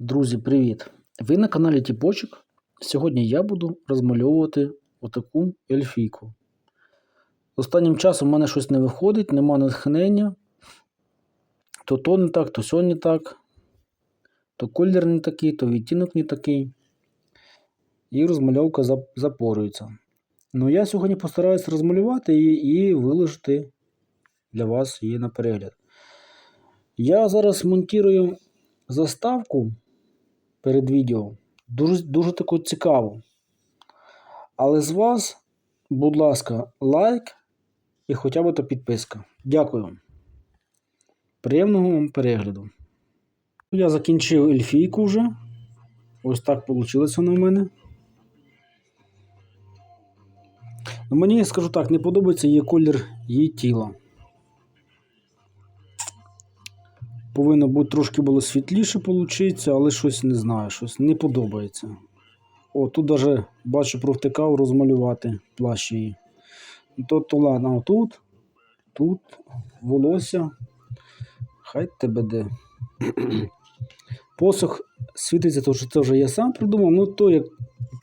Друзі, привіт! Ви на каналі Тіпочок. Сьогодні я буду розмальовувати отаку ельфійку. Останнім часом в мене щось не виходить, нема натхнення. То то не так, то сьо не так, то колір не такий, то відтінок не такий. І розмальовка зап- запорюється. Ну я сьогодні постараюсь розмалювати її і виложити для вас її на перегляд. Я зараз монтую заставку перед відео. Дуже, дуже таку цікаву. Але з вас, будь ласка, лайк і хоча б та підписка. Дякую. Приємного вам перегляду. Я закінчив ельфійку вже. Ось так вийшло воно в мене. Ну, мені, скажу так, не подобається її колір її тіла. Повинно бути трошки було світліше получиться, але щось не знаю, щось не подобається. О, тут даже бачу провтикав розмалювати плащ її. Ну, То, то ладно, тут, тут волосся. Хай тебе де. Посох світиться, то що це вже я сам придумав, ну то як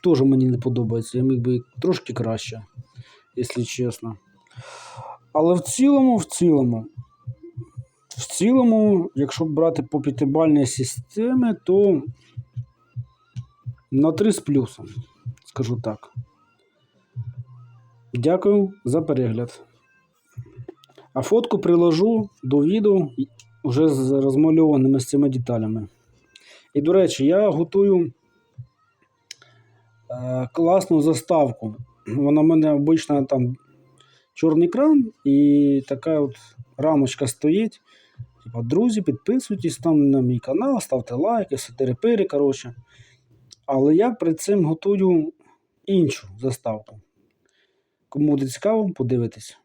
теж мені не подобається. Я міг би трошки краще, якщо чесно. Але в цілому, в цілому, в цілому, якщо брати по п'ятибальній системі, то на 3 з плюсом, скажу так. Дякую за перегляд. А фотку приложу до відео вже з розмальованими з цими деталями. І, до речі, я готую е, класну заставку. Вона в мене обична там чорний кран і така от рамочка стоїть. Типа, друзі, підписуйтесь там на мій канал, ставте лайки, сатирипири, коротше. Але я перед цим готую іншу заставку. Кому буде цікаво, подивитись.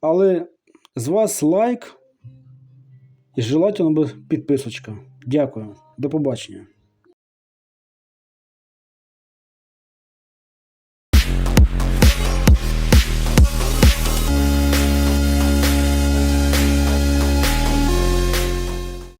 Але з вас лайк і желательно би підписочка. Дякую. До побачення.